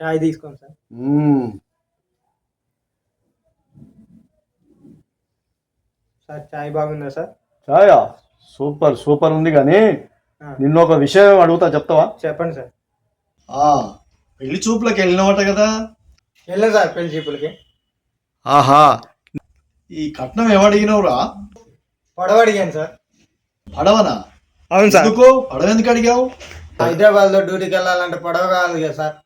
చాయ్ తీసుకోండి sir. Sir చాయ్ బాగుందా sir? చాయ్? Super super ఉంది కానీ నిన్న ఒక విషయం అడుగుతా చెప్తావా? చెప్పండి సార్. ఆ, పెళ్ళి చూపులకు వెళ్ళినవట కదా? వెళ్ళా సార్ పెళ్ళి చూపులకి. ఆహా. ఈ కట్నం ఎవడిగినవురా? పడవ అడిగాను సార్. పడవనా? అవును సార్. ఎందుకు? పడవ ఎందుకు అడిగావు? హైదరాబాద్లో డ్యూటీకి వెళ్ళాలంటే పడవ కావాలి కదా సార్.